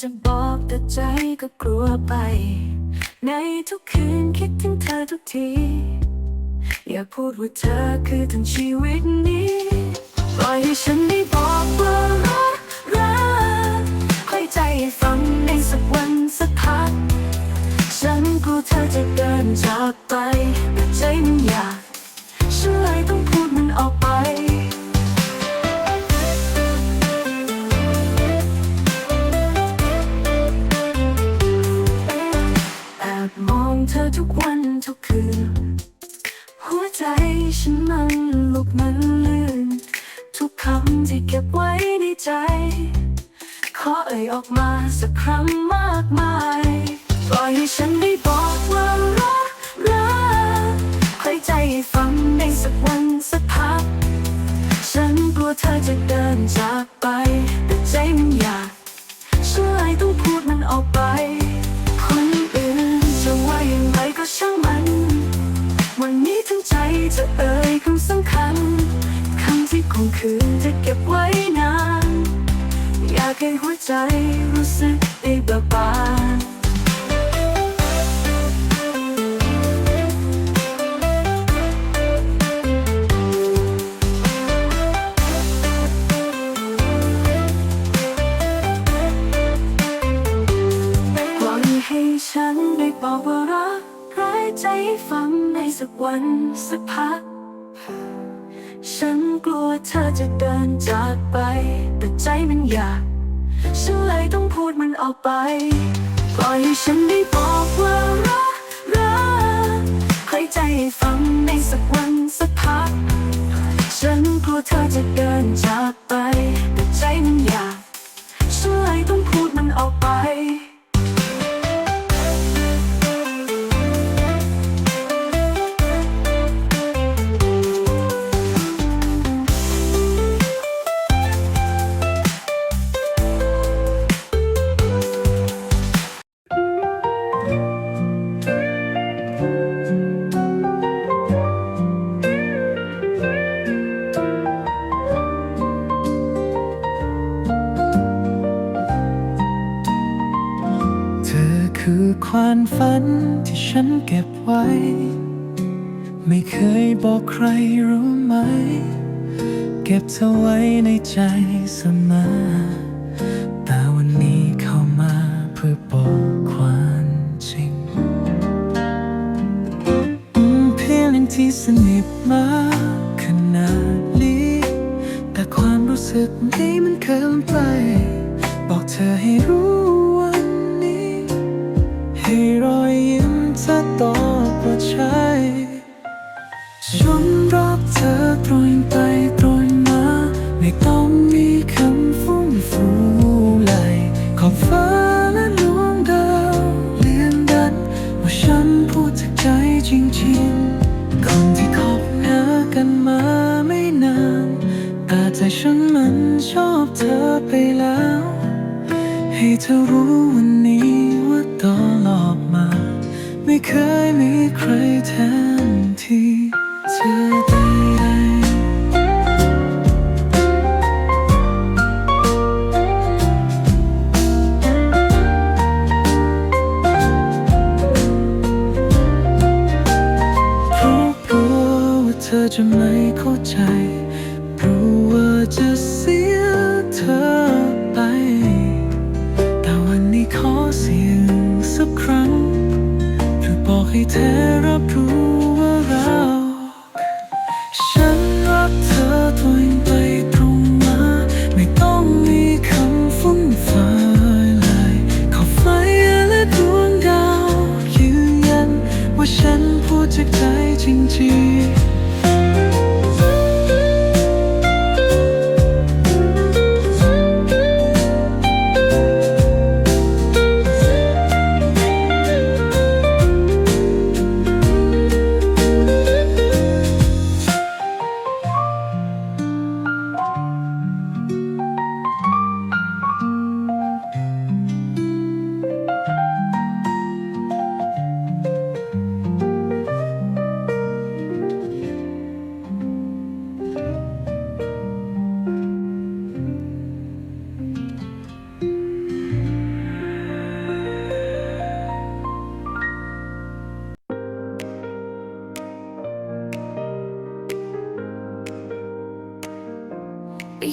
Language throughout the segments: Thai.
จะบอกแต่ใจก็กลัวไป ในทุกคืนคิดถึงเธอทุกที อย่าพูดว่าเธอคือทั้งชีวิตนี้ปล่อยให้ฉันได้บอกว่ารักรักคอยใจให้ฟังในสักวันสักพัก ฉันกลัวเธอจะเดินจากไป มันลื่น ทุกคำที่เก็บไว้ในใจ ขอเอ่ยออกมาสักครั้งมากมายปล่อยให้ฉันได้บอกว่ารักรักใครใจให้ฟังในสักวันสักพัก ฉันกลัวเธอจะเดินจากไป แต่ใจมันอยากฉันเลยต้องพูดมันออกไป คนอื่นจะว่าอย่างไรก็ช่างมัน วันนี้ทั้งใจจะเอ่ย คงคืนจะเก็บไว้นาน อยากให้หัวใจรู้สึกได้เบิกบานปล่อยให้ฉันได้บอกว่ารักร้ายใจฟังในสักวันสักพัน เธอจะเดินจากไป แต่ใจมันอยาก ฉันเลยต้องพูดมันออกไป ปล่อยให้ฉันได้บอกว่ารักรักใครใจฟังในสักวันสักพัก ฉันกลัวเธอจะเดินจาก ความฝันที่ฉันเก็บไว้ ไม่เคยบอกใครรู้ไหม เก็บเธอไว้ในใจเสมอ แต่วันนี้เข้ามาเพื่อบอกความจริงเพียงที่สนิทมากขนาดนี้ แต่ความรู้สึกนี้มันเกินไป บอกเธอให้รู้ ให้รอยยิ้มเธอตอบว่าใช่ฉันรักเธอตรงไปตรงมา ไม่ต้องมีคำฟุ้งฟูไหลขอบฟ้าและดวงดาวเรียนดัน ว่าฉันพูดจากใจจริงๆคนที่คบหากันมาไม่นานแต่ใจฉันมันชอบเธอไปแล้ว ให้เธอรู้วันนี้ ไม่เคยมีใครแทนที่เธอได้เพราะกลัวว่าเธอจะไม่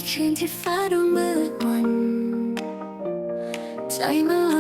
คืนที่ฟ้าดูมืดมนใจมัน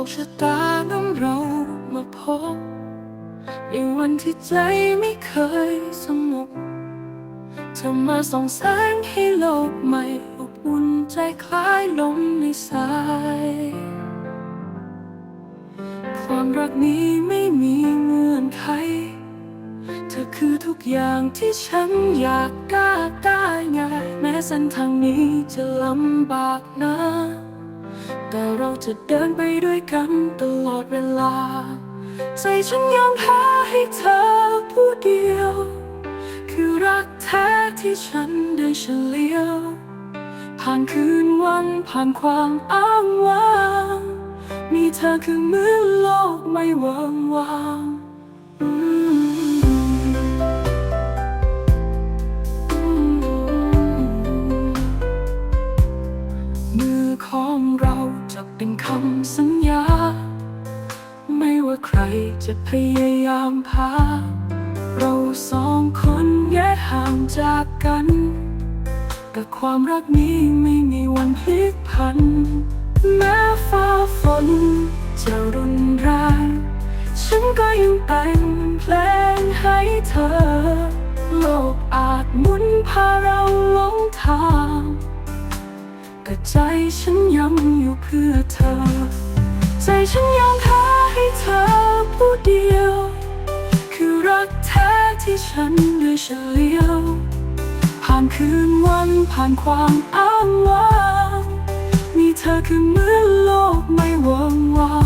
คชะตานำเรามาพบ ในวันที่ใจไม่เคยสงบเธอมาส่องแสงให้โลกใหม่อบอุ่นใจคล้ายลมในสาย ความรักนี้ไม่มีเงื่อนไข เธอคือทุกอย่างที่ฉันอยากได้ได้ง่ายแม้เส้นทางนี้จะลำบากนะ แต่เราจะเดินไปด้วยกันตลอดเวลา ใจฉันยอมแพ้ให้เธอผู้เดียว คือรักแท้ที่ฉันได้เฉลียว ผ่านคืนวันผ่านความอ้างว้าง มีเธอคือเมือโลกไม่วางวาง เป็นคำสัญญา ไม่ว่าใครจะพยายามพา เราสองคนแยกห่างจากกัน แต่ความรักนี้ไม่มีวันพลิกผัน แม้ฟ้าฝนจะรุนแรงฉันก็ยังแต่งเพลงให้เธอ โลกอาจหมุนพาเราหลงทาง แต่ใจฉันย้ำอยู่ พื่อเธอ ใจฉันยอมแพ้ให้เธอผู้เดียว คือรักแท้ที่ฉันได้เฉลียว ผ่านคืนวันผ่านความอ้างว้างมีเธอคือเหมือนโลกไม่เวิงวาง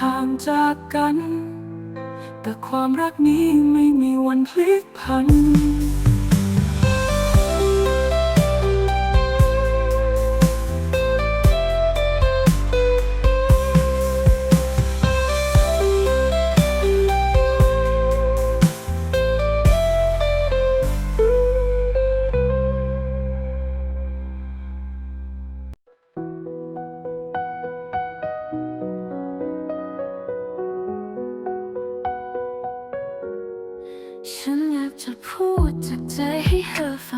ห่างจากกัน แต่ความรักนี้ไม่มีวันพลิกผัน ฉันอยากจะพูดจากใจให้เธอฟัง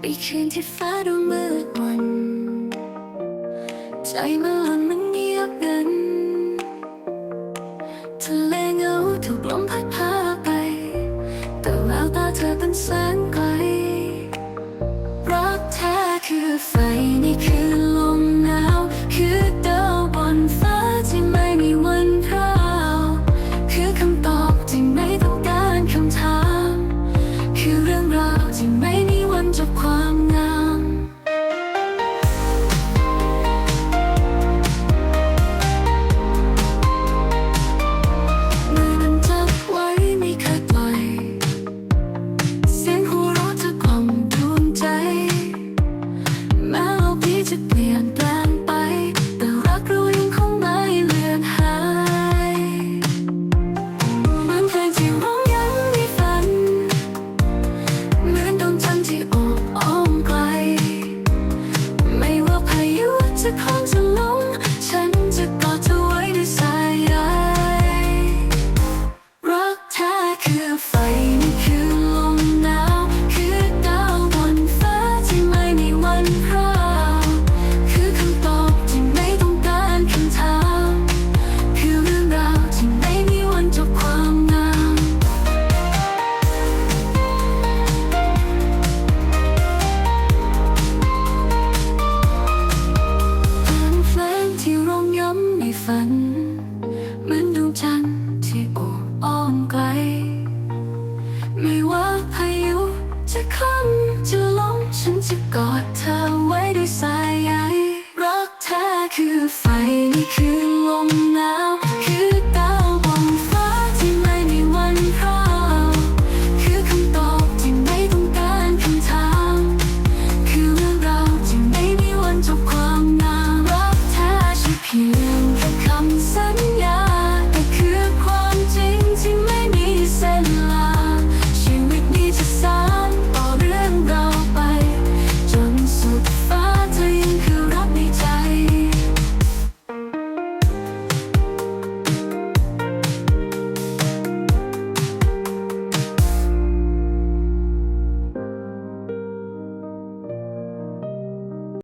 ไปคืนที่ฟ้าดูมืดมนใจมัน